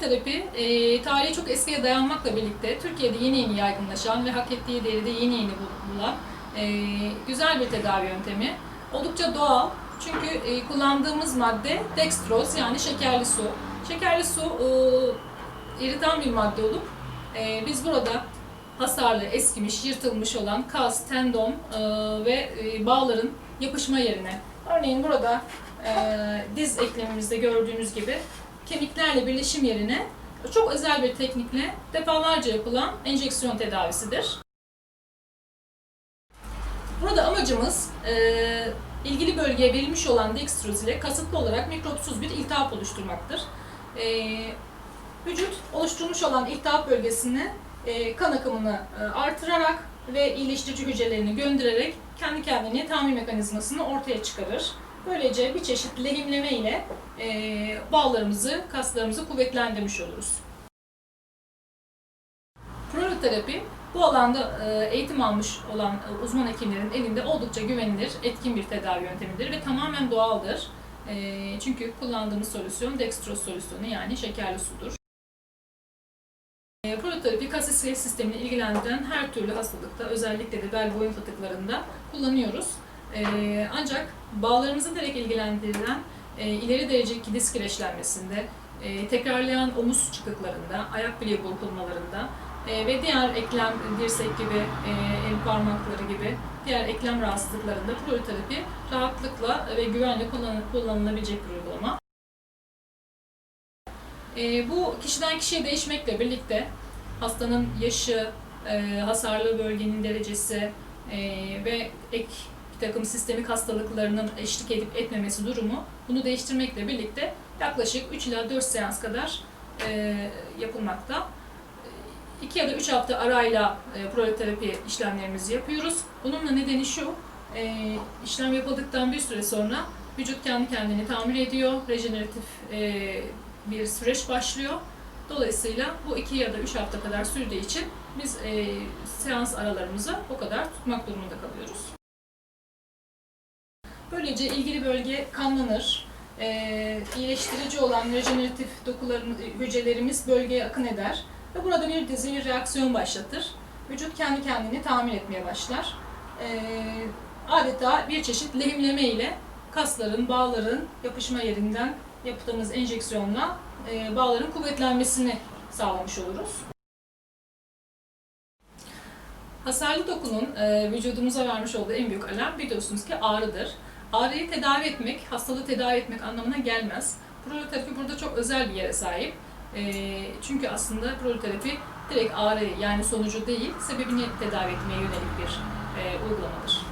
Proloterapi e, tarihi çok eskiye dayanmakla birlikte Türkiye'de yeni yeni yaygınlaşan ve hak ettiği değeri de yeni yeni bul- bulan e, güzel bir tedavi yöntemi. Oldukça doğal çünkü e, kullandığımız madde dextroz yani şekerli su. Şekerli su e, iritan bir madde olup e, biz burada hasarlı, eskimiş, yırtılmış olan kas, tendon e, ve e, bağların yapışma yerine örneğin burada e, diz eklemimizde gördüğünüz gibi kemiklerle birleşim yerine çok özel bir teknikle defalarca yapılan enjeksiyon tedavisidir. Burada amacımız e, ilgili bölgeye verilmiş olan dextroz ile kasıtlı olarak mikropsuz bir iltihap oluşturmaktır. E, vücut oluşturmuş olan iltihap bölgesine e, kan akımını e, artırarak ve iyileştirici hücrelerini göndererek kendi kendine tamir mekanizmasını ortaya çıkarır. Böylece bir çeşit lehimleme ile e, bağlarımızı, kaslarımızı kuvvetlendirmiş oluruz. Proloterapi bu alanda e, eğitim almış olan uzman hekimlerin elinde oldukça güvenilir, etkin bir tedavi yöntemidir ve tamamen doğaldır. E, Çünkü kullandığımız solüsyon dextroz solüsyonu yani şekerli sudur. E, Proloterapi kas iskelet sistemini ilgilendiren her türlü hastalıkta, özellikle de bel boyun fıtıklarında kullanıyoruz. E, Ancak bağlarımızı direkt ilgilendiren e, ileri derecedeki disk kireçlenmesinde, e, tekrarlayan omuz çıkıklarında, ayak bileği burkulmalarında e, ve diğer eklem, dirsek gibi, el parmakları gibi diğer eklem rahatsızlıklarında proloterapi rahatlıkla ve güvenle kullan- kullanılabilecek bir uygulama. E, bu kişiden kişiye değişmekle birlikte hastanın yaşı, e, hasarlı bölgenin derecesi e, ve ek bir takım sistemik hastalıklarının eşlik edip etmemesi durumu bunu değiştirmekle birlikte yaklaşık 3 ila 4 seans kadar e, yapılmakta. 2 ya da 3 hafta arayla e, proloterapi işlemlerimizi yapıyoruz. Bunun da nedeni şu, e, işlem yapıldıktan bir süre sonra vücut kendi kendini tamir ediyor, rejeneratif e, bir süreç başlıyor. Dolayısıyla bu 2 ya da 3 hafta kadar sürdüğü için biz e, seans aralarımızı o kadar tutmak durumunda kalıyoruz. Böylece ilgili bölge kanlanır, e, iyileştirici olan rejeneratif dokularımız, hücrelerimiz bölgeye akın eder ve burada bir dizi bir reaksiyon başlatır. Vücut kendi kendini tamir etmeye başlar. E, adeta bir çeşit lehimleme ile kasların, bağların yapışma yerinden yaptığımız enjeksiyonla e, bağların kuvvetlenmesini sağlamış oluruz. Hasarlı dokunun e, vücudumuza vermiş olduğu en büyük alarm biliyorsunuz ki ağrıdır. Ağrıyı tedavi etmek, hastalığı tedavi etmek anlamına gelmez. Proloterapi burada çok özel bir yere sahip. E, çünkü aslında proloterapi direkt ağrı yani sonucu değil, sebebini tedavi etmeye yönelik bir e, uygulamadır.